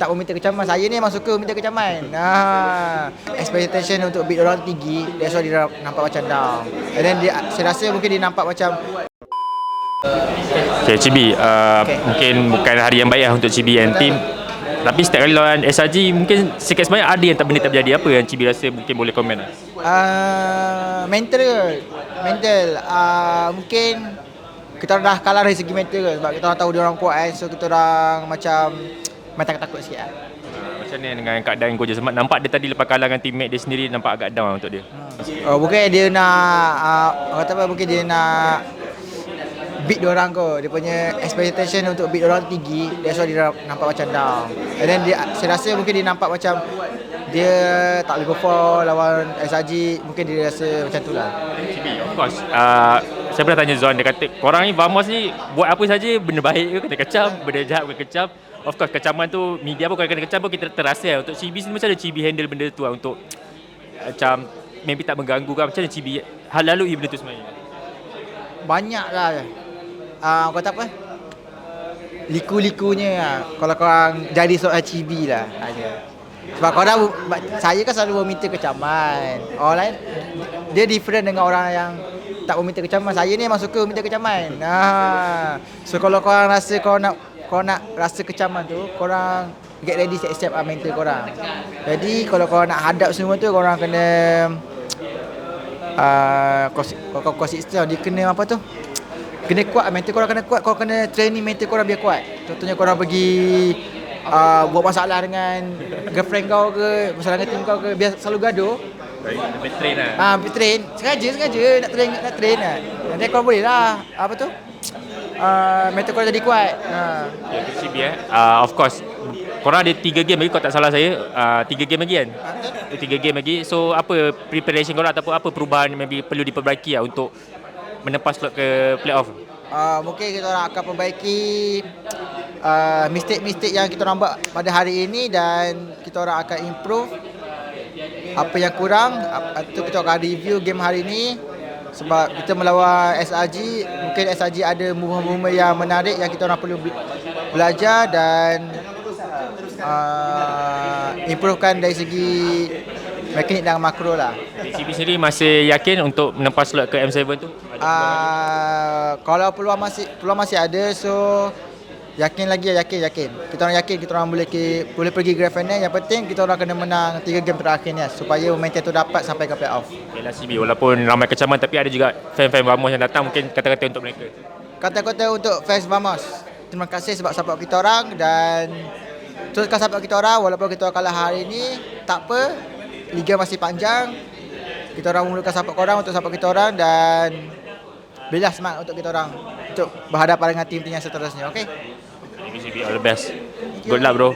tak meminta kecaman. Saya ni memang suka meminta kecaman. Ha. Expectation untuk beat orang tinggi. That's why dia nampak macam down. And then dia, saya rasa mungkin dia nampak macam Okay, Cibi, uh, Okay. mungkin bukan hari yang baik lah untuk Cibi and team. Tapi setiap kali lawan SRG, mungkin sikit sebanyak ada yang tak benda tak berjadi. Apa yang Cibi rasa mungkin boleh komen lah? uh, mental? Mental. Uh, mungkin kita dah kalah dari segi mental? Sebab kita orang tahu dia orang kuat kan. So kita orang macam main takut-takut sikit lah. Uh, macam ni dengan keadaan Goja Semat? Nampak dia tadi lepas kalah dengan teammate dia sendiri, nampak agak down untuk dia. Oh, mungkin dia nak uh, orang kata apa mungkin dia nak beat dia orang kot. Dia punya expectation untuk beat dia orang tinggi. That's why dia nampak macam down. And then dia saya rasa mungkin dia nampak macam dia tak boleh for lawan SRG. Mungkin dia rasa macam tu lah. Of course. Uh, saya pernah tanya Zon, dia kata, korang ni Vamos ni buat apa saja benda baik ke kena kecam, benda jahat ke kecam. Of course, kecaman tu, media pun kena kecam pun kita terasa lah. Untuk Cibi sendiri macam mana Cibi handle benda tu lah untuk macam maybe tak mengganggu kan. Macam mana Cibi hal lalui benda tu sebenarnya? Banyak lah. Uh, kata apa? Liku-likunya lah. Kalau korang jadi seorang cibi lah. Ada. Sebab korang, saya kan selalu meminta kecaman. Orang lain, dia different dengan orang yang tak meminta kecaman. Saya ni memang suka meminta kecaman. Ha. So kalau korang rasa korang nak korang nak rasa kecaman tu, korang get ready to accept ah mental korang. Jadi kalau korang nak hadap semua tu, korang kena uh, kau konsisten dia kena apa tu? Kena kuat mental korang kena kuat. Korang kena training mental korang biar kuat. Contohnya korang pergi uh, buat masalah dengan girlfriend kau ke masalah dengan team kau ke biar selalu gaduh. Lebih train lah. ah uh, train. Sengaja sengaja nak train nak train lah. Nanti korang boleh lah. Apa tu uh, mental korang jadi kuat uh. Ya, Cibi eh. Uh, of course, korang ada 3 game lagi kalau tak salah saya. Uh, 3 game lagi kan? 3 game lagi. So apa preparation korang ataupun apa perubahan maybe perlu diperbaiki lah untuk menempas slot ke playoff? Uh, mungkin kita orang akan perbaiki uh, mistake-mistake yang kita buat pada hari ini dan kita orang akan improve apa yang kurang itu kita akan review game hari ini sebab kita melawan SRG mungkin SRG ada movement-movement yang menarik yang kita orang perlu be- belajar dan uh, improvekan dari segi mekanik dan makro lah. Cibi sendiri masih yakin untuk menempas slot ke M7 tu? Uh, kalau peluang masih peluang masih ada so yakin lagi yakin yakin. Kita orang yakin kita orang boleh ke, boleh pergi grand final. Yang penting kita orang kena menang 3 game terakhir ni supaya momentum tu dapat sampai ke playoff. Okay lah Cibi, walaupun ramai kecaman tapi ada juga fan-fan Vamos yang datang mungkin kata-kata untuk mereka. Kata-kata untuk fans Vamos. Terima kasih sebab support kita orang dan teruskan support kita orang walaupun kita orang kalah hari ni tak apa. Liga masih panjang. Kita orang memerlukan support korang untuk support kita orang dan berilah semangat untuk kita orang untuk berhadapan dengan tim-tim yang seterusnya. Okay? Cibi, Cibi, all the best. Good luck bro.